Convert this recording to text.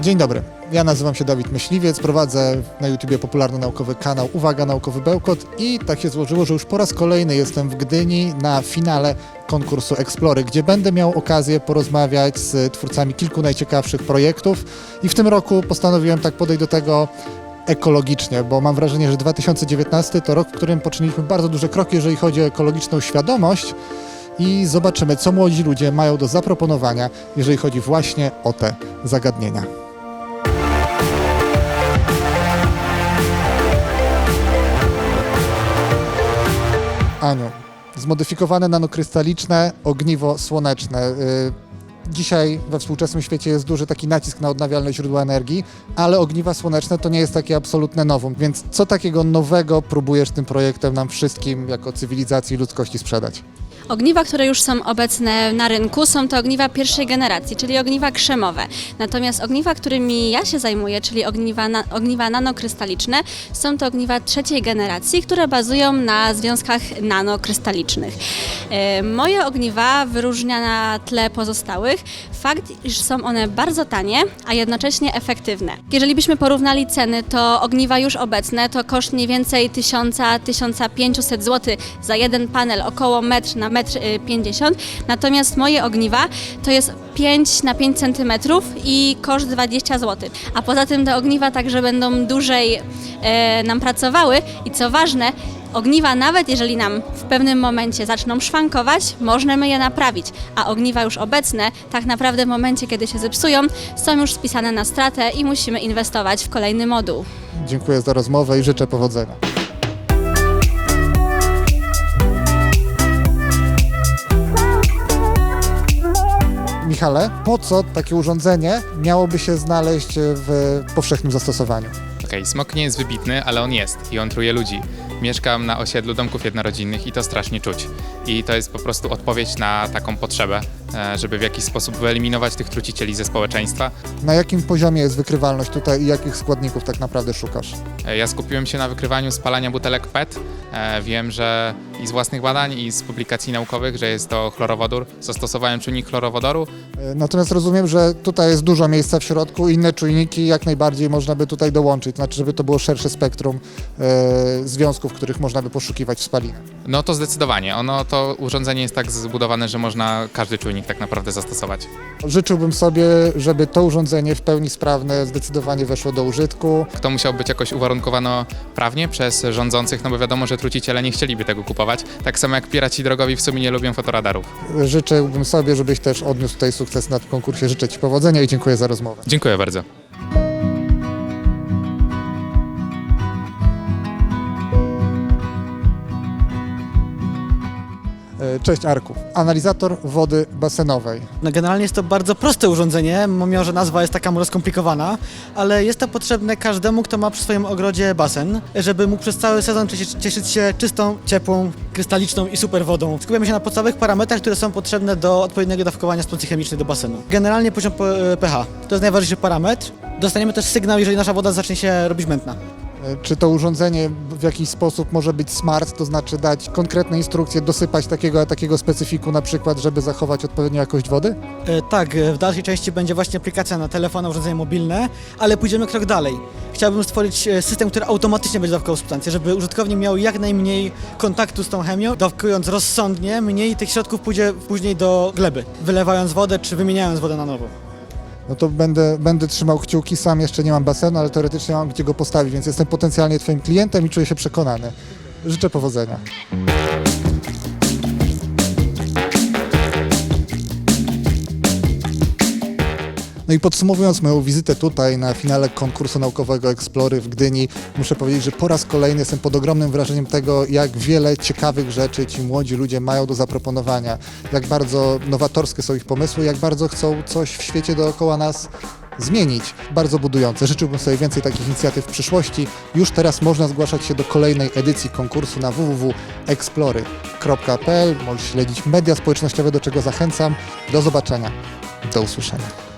Dzień dobry, ja nazywam się Dawid Myśliwiec, prowadzę na YouTubie popularno-naukowy kanał Uwaga Naukowy Bełkot i tak się złożyło, że już po raz kolejny jestem w Gdyni na finale konkursu Explory, gdzie będę miał okazję porozmawiać z twórcami kilku najciekawszych projektów. I w tym roku postanowiłem tak podejść do tego ekologicznie, bo mam wrażenie, że 2019 to rok, w którym poczyniliśmy bardzo duże kroki, jeżeli chodzi o ekologiczną świadomość. I zobaczymy, co młodzi ludzie mają do zaproponowania, jeżeli chodzi właśnie o te zagadnienia. Aniu, zmodyfikowane nanokrystaliczne ogniwo słoneczne. Y, Dzisiaj we współczesnym świecie jest duży taki nacisk na odnawialne źródła energii, ale ogniwa słoneczne to nie jest takie absolutne nowum. Więc co takiego nowego próbujesz tym projektem nam wszystkim jako cywilizacji ludzkości sprzedać? Ogniwa, które już są obecne na rynku, są to ogniwa pierwszej generacji, czyli ogniwa krzemowe. Natomiast ogniwa, którymi ja się zajmuję, czyli ogniwa, na, ogniwa nanokrystaliczne, są to ogniwa trzeciej generacji, które bazują na związkach nanokrystalicznych. E, Moje ogniwa wyróżnia na tle pozostałych fakt, iż są one bardzo tanie, a jednocześnie efektywne. Jeżeli byśmy porównali ceny, to ogniwa już obecne to koszt mniej więcej 1000-1500 zł za jeden panel, około metr na metr y, 50. Natomiast moje ogniwa to jest 5 na 5 cm i koszt 20 zł. A poza tym te ogniwa także będą dłużej e, nam pracowały i co ważne, Ogniwa, nawet jeżeli nam w pewnym momencie zaczną szwankować, możemy je naprawić, a ogniwa już obecne, tak naprawdę w momencie, kiedy się zepsują, są już spisane na stratę i musimy inwestować w kolejny moduł. Dziękuję za rozmowę i życzę powodzenia. Michale, po co takie urządzenie miałoby się znaleźć w powszechnym zastosowaniu? Okej, smok nie jest wybitny, ale on jest i on truje ludzi. Mieszkam na osiedlu domków jednorodzinnych i to strasznie czuć. I to jest po prostu odpowiedź na taką potrzebę, e, żeby w jakiś sposób wyeliminować tych trucicieli ze społeczeństwa. Na jakim poziomie jest wykrywalność tutaj i jakich składników tak naprawdę szukasz? E, Ja skupiłem się na wykrywaniu spalania butelek PET. E, Wiem, że i z własnych badań, i z publikacji naukowych, że jest to chlorowodór. Zastosowałem czynnik chlorowodoru. E, Natomiast rozumiem, że tutaj jest dużo miejsca w środku, inne czujniki jak najbardziej można by tutaj dołączyć, znaczy żeby to było szersze spektrum e, związków, których można by poszukiwać w spalinie. No to zdecydowanie. Ono, to urządzenie jest tak zbudowane, że można każdy czujnik tak naprawdę zastosować. Życzyłbym sobie, żeby to urządzenie w pełni sprawne zdecydowanie weszło do użytku. To musiało być jakoś uwarunkowano prawnie przez rządzących, no bo wiadomo, że truciciele nie chcieliby tego kupować. Tak samo jak piraci drogowi w sumie nie lubią fotoradarów. Życzyłbym sobie, żebyś też odniósł tutaj sukces na tym konkursie. Życzę Ci powodzenia i dziękuję za rozmowę. Dziękuję bardzo. Cześć Arku. Analizator wody basenowej. No generalnie jest to bardzo proste urządzenie, mimo że nazwa jest taka może ale jest to potrzebne każdemu, kto ma przy swoim ogrodzie basen, żeby mógł przez cały sezon cieszyć, się czystą, ciepłą, krystaliczną i super wodą. Skupiamy się na podstawowych parametrach, które są potrzebne do odpowiedniego dawkowania substancji chemicznej do basenu. Generalnie poziom p- pH to jest najważniejszy parametr. Dostaniemy też sygnał, jeżeli nasza woda zacznie się robić mętna. E, Czy to urządzenie w jakiś sposób może być smart, to znaczy dać konkretne instrukcje, dosypać takiego a takiego specyfiku na przykład, żeby zachować odpowiednią jakość wody? E, Tak, e, w dalszej części będzie właśnie aplikacja na telefon, na urządzenie mobilne, ale pójdziemy krok dalej. Chciałbym stworzyć e, system, który automatycznie będzie dawkował substancję, żeby użytkownik miał jak najmniej kontaktu z tą chemią, dawkując rozsądnie, mniej tych środków pójdzie później do gleby, wylewając wodę czy wymieniając wodę na nowo. No to będę, będę trzymał kciuki, sam jeszcze nie mam basenu, ale teoretycznie mam gdzie go postawić, więc jestem potencjalnie Twoim klientem i czuję się przekonany. Życzę powodzenia. No i podsumowując moją wizytę tutaj na finale konkursu naukowego Explory w Gdyni, muszę powiedzieć, że po raz kolejny jestem pod ogromnym wrażeniem tego, jak wiele ciekawych rzeczy ci młodzi ludzie mają do zaproponowania, jak bardzo nowatorskie są ich pomysły, jak bardzo chcą coś w świecie dookoła nas zmienić. Bardzo budujące. Życzyłbym sobie więcej takich inicjatyw w przyszłości. Już teraz można zgłaszać się do kolejnej edycji konkursu na www.explory.pl. Możesz śledzić media społecznościowe, do czego zachęcam. Do zobaczenia. Do usłyszenia.